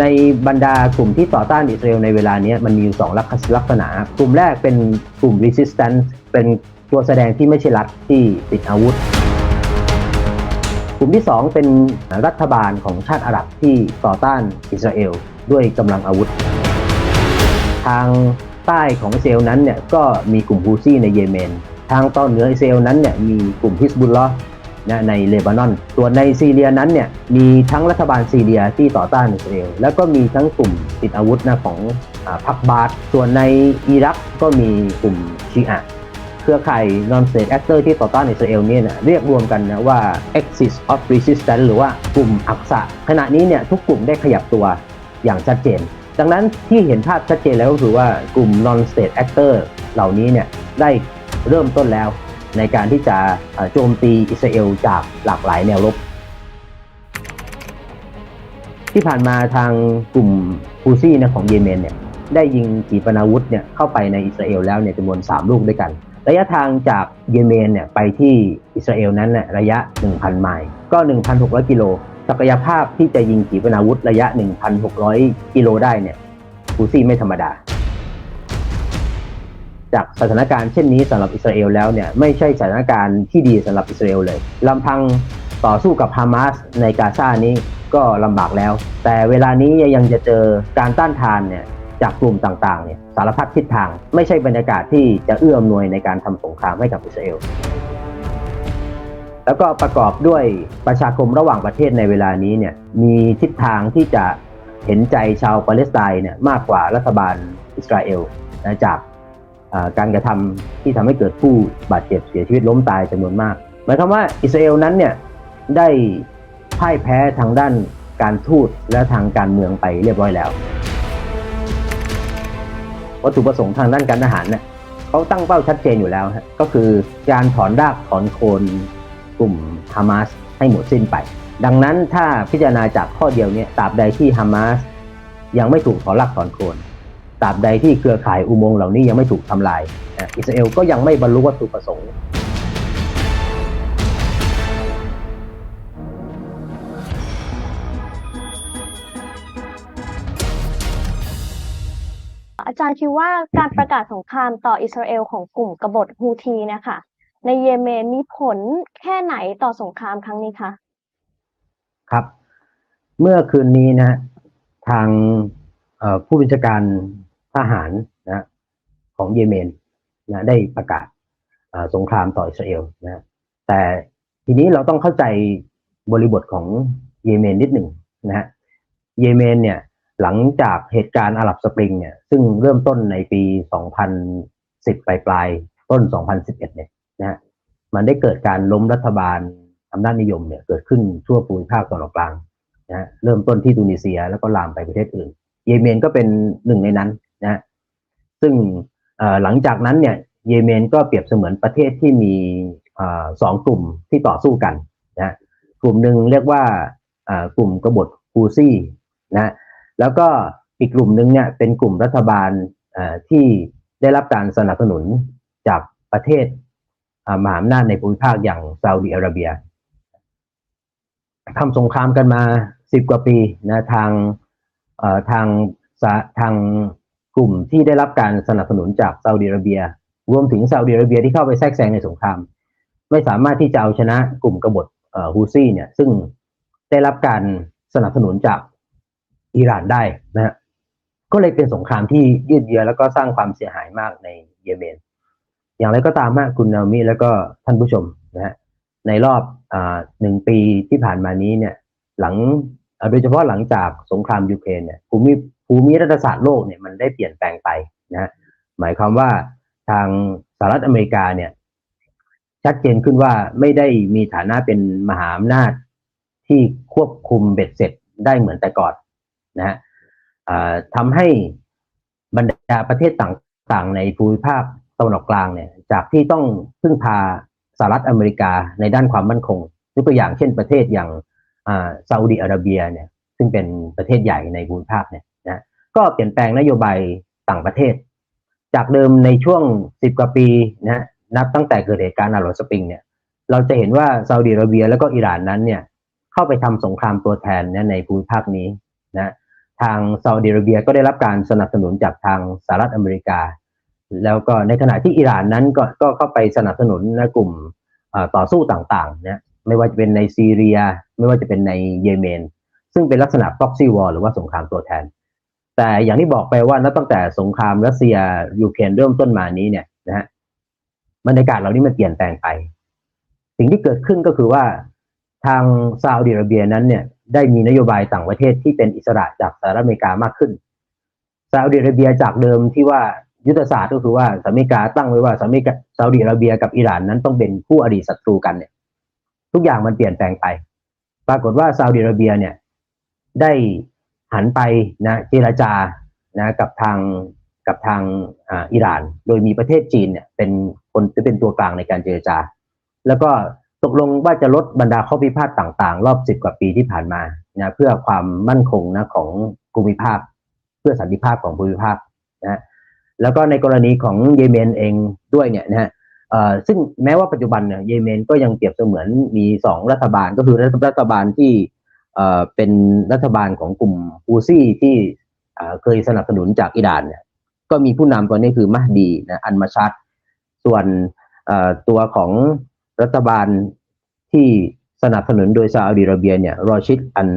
ในบรรดากลุ่มที่ต่อต้านอิสราเอลในเวลานี้มันมีอยู่สองลักษณะ กลุ่มแรกเป็นกลุ่ม resistance เป็นตัวแสดงที่ไม่ใช่รัฐที่ติดอาวุธ กลุ่มที่สองเป็นรัฐบาลของชาติอาหรับที่ต่อต้านอิสราเอลด้วยกำลังอาวุธ ทางใต้ของอิสราเอลนั้นเนี่ยก็มีกลุ่มฮูซี่ในเยเมน ทางตอนเหนืออิสราเอลนั้นเนี่ยมีกลุ่มฮิสบุลลอ นะในเลบานอน ส่วนในซีเรียนั้นเนี่ยมีทั้งรัฐบาลซีเรียที่ต่อต้านอิสราเอลแล้วก็มีทั้งกลุ่มติดอาวุธนะของอพรรคบาธส่วนในอิรักก็มีกลุ่มชีอะเครือข่าย non-state actor ที่ต่อต้านอิสราเอลเนี่ยนะเรียกรวมกันนะว่า axis of resistance หรือว่ากลุ่มอักษะขณะนี้เนี่ยทุกกลุ่มได้ขยับตัวอย่างชัดเจน ดังนั้นที่เห็นภาพชัดเจนแล้วก็คือว่ากลุ่ม non-state actor เหล่านี้เนี่ยได้เริ่มต้นแล้ว ในการที่จะโจมตีอิสราเอลจากหลากหลายแนวรบ ที่ผ่านมาทางกลุ่มฮูซี่นะของเยเมนเนี่ยได้ยิงขีปนาวุธเนี่ยเข้าไปในอิสราเอลแล้วเนี่ยจำนวน 3 ลูกด้วยกัน ระยะทางจากเยเมนเนี่ยไปที่อิสราเอลนั้นเนี่ยระยะ 1,000 ไมล์ก็ 1,600 กิโลศักยภาพที่จะยิงขีปนาวุธระยะ 1,600 กิโลได้เนี่ยฮูซี่ไม่ธรรมดา จากสถานการณ์เช่นนี้สำหรับอิสราเอลแล้วเนี่ยไม่ใช่สถานการณ์ที่ดีสำหรับอิสราเอลเลยลำพังต่อสู้กับฮามาสในกาซานี้ก็ลำบากแล้ว แต่เวลานี้ยังจะเจอการต้านทานเนี่ยจากกลุ่มต่างๆเนี่ยสารพัดทิศทาง ไม่ใช่บรรยากาศที่จะเอื้ออำนวยในการทำสงครามให้กับอิสราเอลแล้วก็ประกอบด้วยประชาคมระหว่างประเทศในเวลานี้เนี่ยมีทิศทางที่จะเห็นใจชาวปาเลสไตน์เนี่ยมากกว่ารัฐบาลอิสราเอลนะจาก การกระทำที่ทำให้เกิดผู้บาดเจ็บเสียชีวิตล้มตายจำนวนมาก หมายความว่าอิสราเอลนั้นเนี่ยได้พ่ายแพ้ทางด้านการทูตและทางการเมืองไปเรียบร้อยแล้ว วัตถุประสงค์ทางด้านการทหารเนี่ยเขาตั้งเป้าชัดเจนอยู่แล้วก็คือการถอนรากถอนโคนกลุ่มฮามาสให้หมดสิ้นไป ดังนั้นถ้าพิจารณาจากข้อเดียวเนี่ยตราบใดที่ฮามาสยังไม่ถูกถอนรากถอนโคน ตราบใดที่เครือข่ายอุโมงค์เหล่านี้ยังไม่ถูกทำลายนะอิสราเอลก็ยังไม่บรรลุวัตถุประสงค์อาจารย์คิดว่าการประกาศสงครามต่ออิสราเอลของกลุ่มกบฏฮูธีเนะคะในเยเมนมีผลแค่ไหนต่อสงครามครั้งนี้คะครับ เมื่อคืนนี้นะฮะทางเอ่อผู้บัญชาการ ทหารนะของเยเมนนะได้ประกาศสงครามต่ออิสราเอลนะแต่ทีนี้เราต้องเข้าใจบริบทของเยเมนนิดหนึ่งนะฮะเยเมนเนี่ยหลังจากเหตุการณ์อาหรับสปริงเนี่ยซึ่งเริ่มต้นในปี 2010 ปลายปลายต้น 2011 เนี่ยนะฮะมันได้เกิดการล้มรัฐบาลอำนาจนิยมเนี่ยเกิดขึ้นทั่วภูมิภาคตะวันออกกลางนะฮะเริ่มต้นที่ตูนิเซียแล้วก็ลามไปประเทศอื่น เยเมนก็เป็นหนึ่งในนั้น นะฮะซึ่งหลังจากนั้นเนี่ยเยเมนก็เปรียบเสมือนประเทศที่มีอสองกลุ่มที่ต่อสู้กันนะฮะกลุ่มหนึ่งเรียกว่ากลุ่มกบฏฮูซี่นะฮะแล้วก็อีกกลุ่มหนึ่งเนี่ยเป็นกลุ่มรัฐบาลที่ได้รับการสนับสนุนจากประเทศมหาอำนาจในภูมิภาคอย่างซาอุดิอาระเบียทำสงครามกันมาสิบกว่าปีนะทางทางทาง กลุ่มที่ได้รับการสนับสนุนจากซาอุดิอาระเบีย รวมถึงซาอุดิอาระเบียที่เข้าไปแทรกแซงในสงคราม ไม่สามารถที่จะเอาชนะกลุ่มกบฏฮูซี่เนี่ย ซึ่งได้รับการสนับสนุนจากอิหร่านได้นะฮะก็เลยเป็นสงครามที่ยืดเยื้อแล้วก็สร้างความเสียหายมากในเยเมน อย่างไรก็ตามฮะคุณนามิแล้วก็ท่านผู้ชมนะฮะในรอบอหนึ่งปีที่ผ่านมานี้เนี่ย หลังโดยเฉพาะหลังจากสงครามยูเครนเนี่ยภูมิ ภูมิรัฐศาสตร์โลกเนี่ยมันได้เปลี่ยนแปลงไปนะฮะหมายความว่าทางสหรัฐอเมริกาเนี่ยชัดเจนขึ้นว่าไม่ได้มีฐานะเป็นมหาอำนาจที่ควบคุมเบ็ดเสร็จได้เหมือนแต่ก่อนนะฮะทำให้บรรดาประเทศต่างๆ ในภูมิภาคตะวันออกกลางเนี่ยจากที่ต้องพึ่งพาสหรัฐอเมริกาในด้านความมั่นคงยกตัวอย่างเช่นประเทศอย่างซาอุดิอาระเบียเนี่ยซึ่งเป็นประเทศใหญ่ในภูมิภาคเนี่ย ก็เปลี่ยนแปลงนโยบายต่างประเทศ จากเดิมในช่วง 10 กว่าปีนะนับตั้งแต่เกิดเหตุการณ์อาหรับสปริงเนี่ยเราจะเห็นว่าซาอุดิอาระเบียแล้วก็อิหร่านนั้นเนี่ยเข้าไปทำสงครามตัวแทนเนี่ยในภูมิภาคนี้นะทางซาอุดิอาระเบียก็ได้รับการสนับสนุนจากทางสหรัฐอเมริกา แล้วก็ในขณะที่อิหร่านนั้นก็ก็เข้าไปสนับสนุนนะกลุ่มต่อสู้ต่างๆนะไม่ว่าจะเป็นในซีเรีย ไม่ว่าจะเป็นในเยเมน ซึ่งเป็นลักษณะ proxy war หรือว่าสงครามตัวแทน แต่อย่างที่บอกไปว่านับตั้งแต่สงครามรัสเซียยูเครนเริ่มต้นมานี้เนี่ยนะฮะบรรยากาศเหล่านี้มันเปลี่ยนแปลงไป สิ่งที่เกิดขึ้นก็คือว่าทางซาอุดิอาระเบียนั้นเนี่ยได้มีนโยบายต่างประเทศที่เป็นอิสระจากสหรัฐอเมริกามากขึ้นซาอุดิอาระเบียจากเดิมที่ว่ายุทธศาสตร์ก็คือว่าสหรัฐอเมริกาตั้งไว้ว่าสหรัฐอเมริกาซาอุดิอาระเบียกับอิหร่านนั้นต้องเป็นคู่อดีตศัตรูกันเนี่ย ทุกอย่างมันเปลี่ยนแปลงไป ปรากฏว่าซาอุดิอาระเบียเนี่ยได้ หันไปนะเจรจานะกับทางกับทางอ่าอิหร่าน โดยมีประเทศจีนเนี่ยเป็นคนที่เป็นตัวกลางในการเจรจา แล้วก็ตกลงว่าจะลดบรรดาข้อพิพาทต่างๆ รอบสิบกว่าปีที่ผ่านมานะเพื่อความมั่นคงนะของภูมิภาค เพื่อสันติภาพของภูมิภาคนะแล้วก็ในกรณีของเยเมนเองด้วยเนี่ยนะฮะซึ่งแม้ว่าปัจจุบันเนี่ยเยเมนก็ยังเปรียบเสมือนมีสองรัฐบาลก็คือรัฐบาลที่ เป็นรัฐบาลของกลุ่มฮูซี่ที่เคยสนับสนุนจากอิหร่านเนี่ยก็มีผู้นำตัวนี้คือมหดีนะอันมาชัด ส่วนตัวของรัฐบาลที่สนับสนุนโดยซาอุดิอาระเบียเนี่ยรอชิดอัน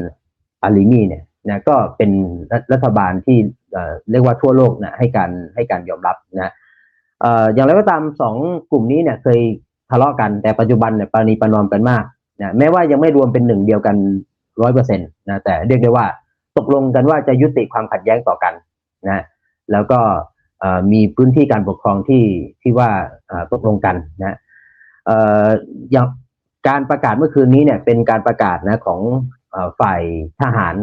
อาลีมีเนี่ยนะก็เป็นรัฐบาลที่เรียกว่าทั่วโลกนะให้การให้การยอมรับนะอย่างไรก็ตามสองกลุ่มนี้เนี่ยเคยทะเลาะกันแต่ปัจจุบันเนี่ยปรานีประนอมกันมากนะแม้ว่ายังไม่รวมเป็นหนึ่งเดียวกัน ร้อยเปอร์เซ็นต์นะแต่เรียกได้ว่าตกลงกันว่าจะยุติความขัดแย้งต่อกันนะแล้วก็มีพื้นที่การปกครองที่ที่ว่าตกลงกันนะอย่างการประกาศเมื่อคืนนี้เนี่ยเป็นการประกาศนะของอฝ่ายทหาร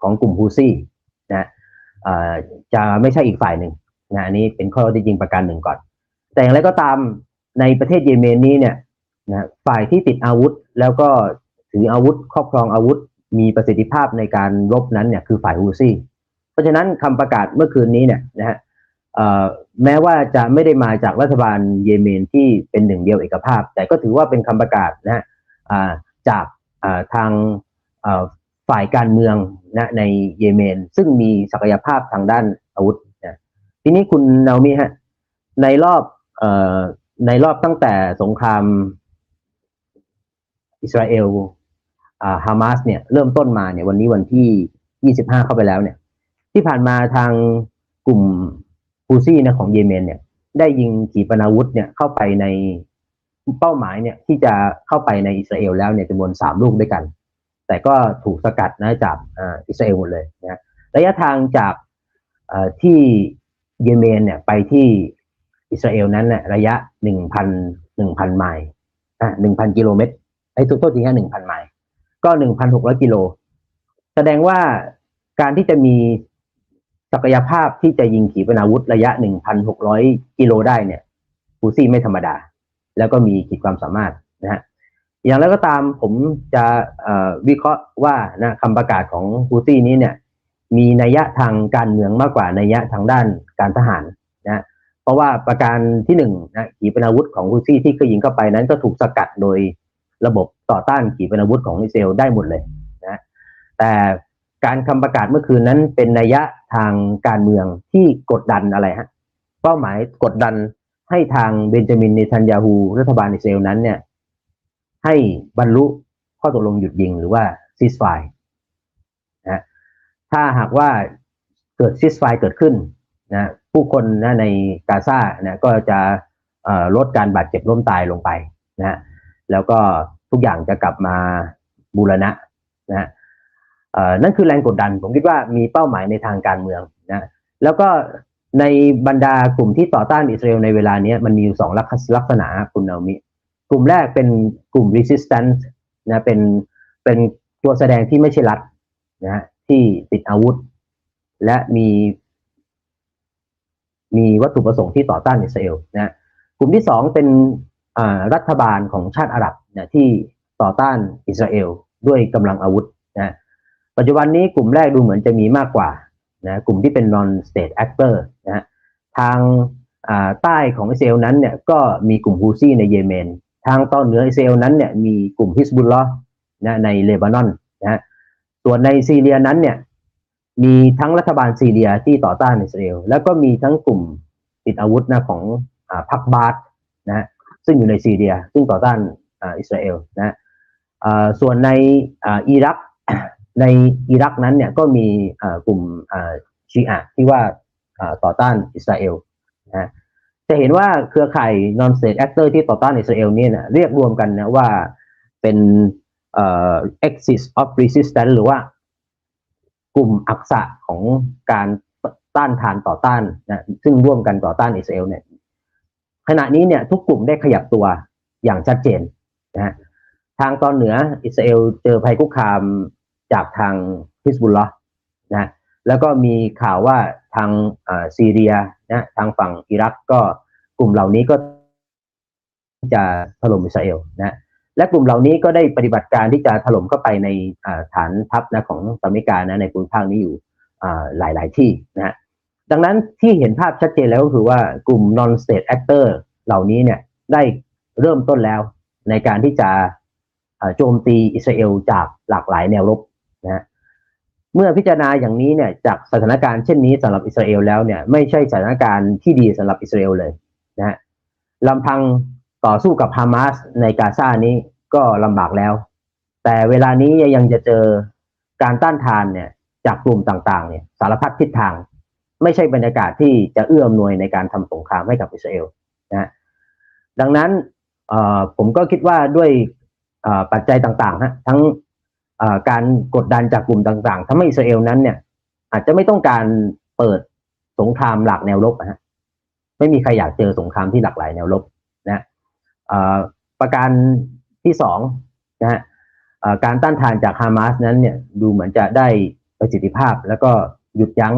ของกลุ่มฮูซี่นะจะไม่ใช่อีกฝ่ายหนึ่งนะอันนี้เป็นข้อเท็จจริงประการหนึ่งก่อน แต่อย่างไรก็ตามในประเทศเยเมนนี้เนี่ยนะฝ่ายที่ติดอาวุธแล้วก็ ถืออาวุธครอบครองอาวุธมีประสิทธิภาพในการรบนั้นเนี่ยคือฝ่ายฮูซี่ เพราะฉะนั้นคำประกาศเมื่อคืนนี้เนี่ยนะฮะแม้ว่าจะไม่ได้มาจากรัฐบาลเยเมนที่เป็นหนึ่งเดียวเอกภาพ แต่ก็ถือว่าเป็นคำประกาศนะฮะจากทางฝ่ายการเมืองนะในเยเมน ซึ่งมีศักยภาพทางด้านอาวุธนะทีนี้คุณนามิฮะในรอบอในรอบตั้งแต่สงครามอิสราเอล ฮามาสเนี่ยเริ่มต้นมาเนี่ยวันนี้วันที่ 25 เข้าไปแล้วเนี่ย ที่ผ่านมาทางกลุ่มฮูซี่นะของเยเมนเนี่ย ได้ยิงขีปนาวุธเนี่ยเข้าไปในเป้าหมายเนี่ยที่จะเข้าไปในอิสราเอลแล้วเนี่ยจำนวนสามลูกด้วยกัน แต่ก็ถูกสกัดนะจากอ่าอิสราเอลหมดเลยนะระยะทางจากอ่อที่เยเมนเนี่ยไปที่อิสราเอลนั้นเนี่ยระยะหนึ่งพันหนึ่งพันไมล์อะหนึ่งพันกิโลเมตรไอ้ทุกโทษทีฮะหนึ่งพันไมล์ ก็หนึ่งพันหกร้อยกิโล แสดงว่าการที่จะมีศักยภาพที่จะยิงขีปนาวุธระยะ1,600กิโลได้เนี่ยฮูซี่ไม่ธรรมดา แล้วก็มีขีดความสามารถนะฮะอย่างไรก็ตามผมจะวิเคราะห์ว่านะคำประกาศของฮูซี่นี้เนี่ย มีนัยยะทางการเมืองมากกว่านัยยะทางด้านการทหารนะเพราะว่าประการที่หนึ่งนะขีปนาวุธของฮูซี่ที่เคยยิงเข้าไปนั้นก็ถูกสกัดโดย ระบบต่อต้านขีปนาวุธของอิสราเอลได้หมดเลยนะแต่การคำประกาศเมื่อคืนนั้นเป็นนัยยะทางการเมืองที่กดดันอะไรฮะเป้าหมายกดดันให้ทางเบนจามินเนทันยาฮูรัฐบาลอิสราเอลนั้นเนี่ยให้บรรลุข้อตกลงหยุดยิงหรือว่าซีสไฟนะถ้าหากว่าเกิดซิสไฟเกิดขึ้นนะผู้คนนะในกาซานะก็จะลดการบาดเจ็บล้มตายลงไปนะฮะ แล้วก็ทุกอย่างจะกลับมาบูรณะนะฮะนั่นคือแรงกดดัน ผมคิดว่ามีเป้าหมายในทางการเมืองนะแล้วก็ในบรรดากลุ่มที่ต่อต้านอิสราเอลในเวลานี้มันมีอยู่สองลักษลักษณะคุณนามิกลุ่มแรกเป็นกลุ่ม resistance นะเป็นเป็นตัวแสดงที่ไม่ใช่รัฐนะที่ติดอาวุธ และมี มีวัตถุประสงค์ที่ต่อต้านอิสราเอลนะกลุ่มที่สองเป็น รัฐบาลของชาติอาหรับนะที่ต่อต้านอิสราเอลด้วยกำลังอาวุธนะปัจจุบันนี้กลุ่มแรกดูเหมือนจะมีมากกว่านะกลุ่มที่เป็น non state actor นะฮะทางใต้ของอิสราเอลนั้นเนี่ยก็มีกลุ่มฮูซี่ในเยเมน ทางตอนเหนืออิสราเอลนั้นเนี่ยมีกลุ่มฮิสบุลลอนะในเลบานอนนะฮะส่วนในซีเรียนั้นเนี่ยมีทั้งรัฐบาลซีเรียที่ต่อต้านอิสราเอลแล้วก็มีทั้งกลุ่มติดอาวุธนะของอพรรคบาสนะฮะ ซึ่งอยู่ในซีเรีย ซึ่งต่อต้านอ,อิสราเอลนะส่วนในอ,อิรักในอิรักนั้นเนี่ยก็มีกลุ่มชีอะที่ว่าต่อต้านอิสราเอลนะจะเห็นว่าเครือข่าย non state actor ที่ต่อต้านอิสราเอลเนี่ยนะเรียกรวมกันนะว่าเป็นเอ่อ axis of resistance หรือว่ากลุ่มอักษะของการต้านทานต่อต้านนะซึ่งร่วมกันต่อต้านอิสราเอลเนี่ย ขณะนี้เนี่ยทุกกลุ่มได้ขยับตัวอย่างชัดเจนนะฮะทางตอนเหนืออิสราเอลเจอภัยคุกคามจากทางฮิสบุลลอนะฮะแล้วก็มีข่าวว่าทางอ่าซีเรียนะทางฝั่งอิรักก็กลุ่มเหล่านี้ก็จะถล่มอิสราเอลนะและกลุ่มเหล่านี้ก็ได้ปฏิบัติการที่จะถล่มเข้าไปในฐานทัพนะของอเมริกานะในภูมิภาคนี้อยู่อ่าหลาย ๆ ที่นะฮะ ดังนั้นที่เห็นภาพชัดเจนแล้วก็คือว่ากลุ่ม non state actor เหล่านี้เนี่ยได้เริ่มต้นแล้วในการที่จะโจมตีอิสราเอลจากหลากหลายแนวรบนะฮะเมื่อพิจารณาอย่างนี้เนี่ยจากสถานการณ์เช่นนี้สำหรับอิสราเอลแล้วเนี่ยไม่ใช่สถานการณ์ที่ดีสำหรับอิสราเอลเลยนะฮะลำพังต่อสู้กับฮามาสในกาซานี้ก็ลำบากแล้ว แต่เวลานี้ยังจะเจอการต้านทานเนี่ยจากกลุ่มต่างๆเนี่ยสารพัดทิศทาง ไม่ใช่บรรยากาศที่จะเอื้ออำนวยในการทำสงครามให้กับอิสราเอลนะดังนั้นผมก็คิดว่าด้วยปัจจัยต่างๆฮะทั้งการกดดันจากกลุ่มต่างๆทำให้อิสราเอลนั้นเนี่ยอาจจะไม่ต้องการเปิดสงครามหลากแนวรบนะฮะไม่มีใครอยากเจอสงครามที่หลากหลายแนวรบนะประการที่สองนะฮะการต้านทานจากฮามาสนั้นเนี่ยดูเหมือนจะได้ประสิทธิภาพ แล้วก็หยุดยั้ง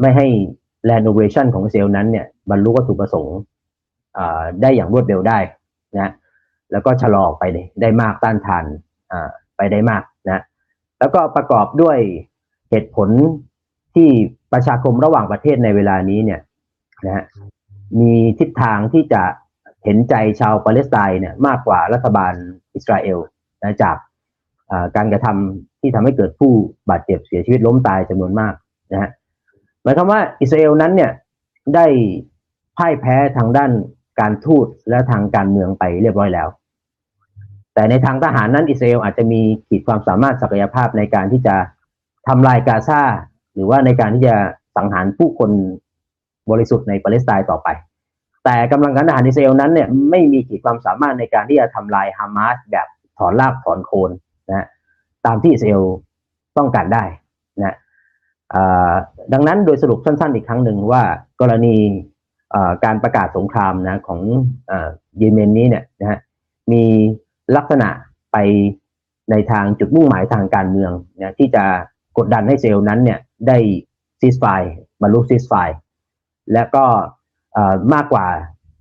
ไม่ให้แลนด์โอเ a ชันของเซลล์นั้นเนี่ยบรรลุวัตถุประสงค์ได้อย่างรวดเร็วได้นะแล้วก็ชะลออไปได้ได้มากต้านทานไปได้มากนะแล้วก็ประกอบด้วยเหตุผลที่ประชาคมระหว่างประเทศในเวลานี้เนี่ยนะฮะมีทิศทางที่จะเห็นใจชาวปาเลสไตน์เนี่ยมากกว่ารัฐบาลอิสราเอลนะจากการกระทำที่ทำให้เกิดผู้บาดเจ็บเสียชีวิตล้มตายจำนวนมากนะฮะ หมายความว่าอิสราเอลนั้นเนี่ยได้พ่ายแพ้ทางด้านการทูตและทางการเมืองไปเรียบร้อยแล้ว แต่ในทางทหารนั้นอิสราเอลอาจจะมีขีดความสามารถศักยภาพในการที่จะทำลายกาซาหรือว่าในการที่จะสังหารผู้คนบริสุทธิ์ในปาเลสไตน์ต่อไป แต่กำลังการทหารอิสราเอลนั้นเนี่ยไม่มีขีดความสามารถในการที่จะทำลายฮามาสแบบถอนรากถอนโคนนะตามที่อิสราเอลต้องการได้นะ ดังนั้นโดยสรุปสั้นๆอีกครั้งหนึ่งว่ากรณีการประกาศสงครามนะของเยเมนนี้เนี่ยนะฮะมีลักษณะไปในทางจุดมุ่งหมายทางการเมืองนะที่จะกดดันให้อิสราเอลนั้นเนี่ยได้ซีสไฟบรรลุซีสไฟและก็มากกว่า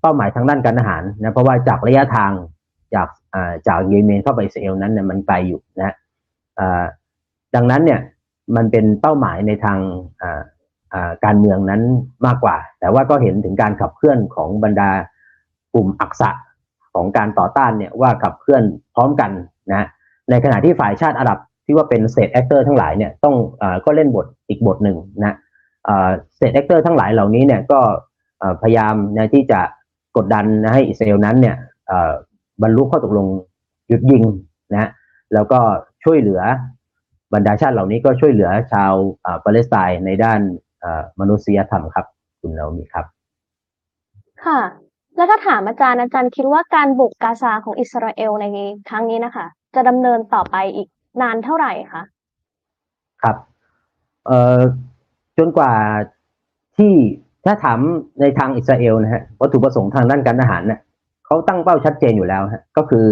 เป้าหมายทางด้านการทหารนะเพราะว่าจากระยะทางจากจากเยเมนเข้าไปอิสราเอลนั้นเนี่ยมันไกลอยู่นะฮะดังนั้นเนี่ย มันเป็นเป้าหมายในทางการเมืองนั้นมากกว่า แต่ว่าก็เห็นถึงการขับเคลื่อนของบรรดากลุ่มอักษะของการต่อต้านเนี่ยว่าขับเคลื่อนพร้อมกันนะในขณะที่ฝ่ายชาติอาหรับที่ว่าเป็นเศษแอคเตอร์ทั้งหลายเนี่ยต้องอก็เล่นบทอีกบทหนึ่งนะเศษแอคเตอร์ทั้งหลายเหล่านี้เนี่ยก็พยายามนะที่จะกดดันนะให้อิสราเอลนั้นเนี่ยบรรลุข้อตกลงหยุดยิงนะแล้วก็ช่วยเหลือ บรรดาชาติเหล่านี้ก็ช่วยเหลือชาวอ่าปาเลสไตน์ในด้านเอ่อมนุษยธรรมครับ คุณเรามีครับ ค่ะ แล้วถ้าถามอาจารย์อาจารย์คิดว่าการบุกกาซาของอิสราเอลในครั้งนี้นะคะ จะดำเนินต่อไปอีกนานเท่าไหร่คะครับเอ่อจนกว่าที่ถ้าถามในทางอิสราเอลนะฮะวัตถุประสงค์ทางด้านการทหารเนี่ยเขาตั้งเป้าชัดเจนอยู่แล้วฮะก็คือ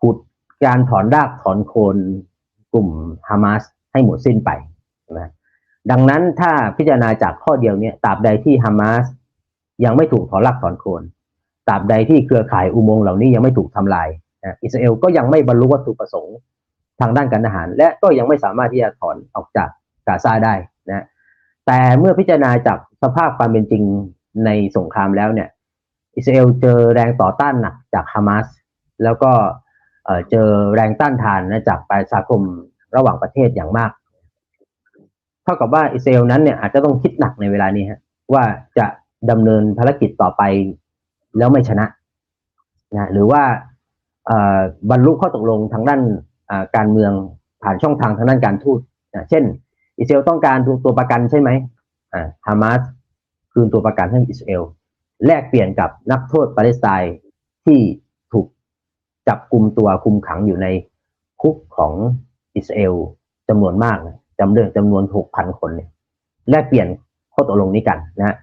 ขุดการถอนรากถอนโคน กลุ่มฮามาสให้หมดสิ้นไปนะดังนั้นถ้าพิจารณาจากข้อเดียวเนี่ยตราบใดที่ฮามาสยังไม่ถูกถอนรากถอนโคนตราบใดที่เครือข่ายอุโมงค์เหล่านี้ยังไม่ถูกทำลายนะอิสราเอลก็ยังไม่บรรลุวัตถุประสงค์ทางด้านการทหาร และก็ยังไม่สามารถที่จะถอนออกจากกาซาได้นะแต่เมื่อพิจารณาจากสภาพความเป็นจริงในสงครามแล้วเนี่ย อิสราเอลเจอแรงต่อต้านหนักจากฮามาสแล้วก็ เจอแรงต้านทานนะจากประชาคมระหว่างประเทศอย่างมาก เท่ากับว่าอิสราเอลนั้นเนี่ยอาจจะต้องคิดหนักในเวลานี้ฮะว่าจะดำเนินภารกิจต่อไปแล้วไม่ชนะนะหรือว่าบรรลุข้อตกลงทางด้านการเมืองผ่านช่องทางทางด้านการทูตนะเช่น อิสราเอลต้องการตัวตัวประกันใช่ไหมอ่าฮามาสคืนตัวประกันให้อิสราเอลแลกเปลี่ยนกับนักโทษปาเลสไตน์ที่ จับกลุ่มตัวคุมขังอยู่ในคุกของอิสราเอลจำนวนมากนะจำเรื่องจำนวนหกพันคนเนี่ยแลกเปลี่ยนข้อตกลงนี้กันนะฮะ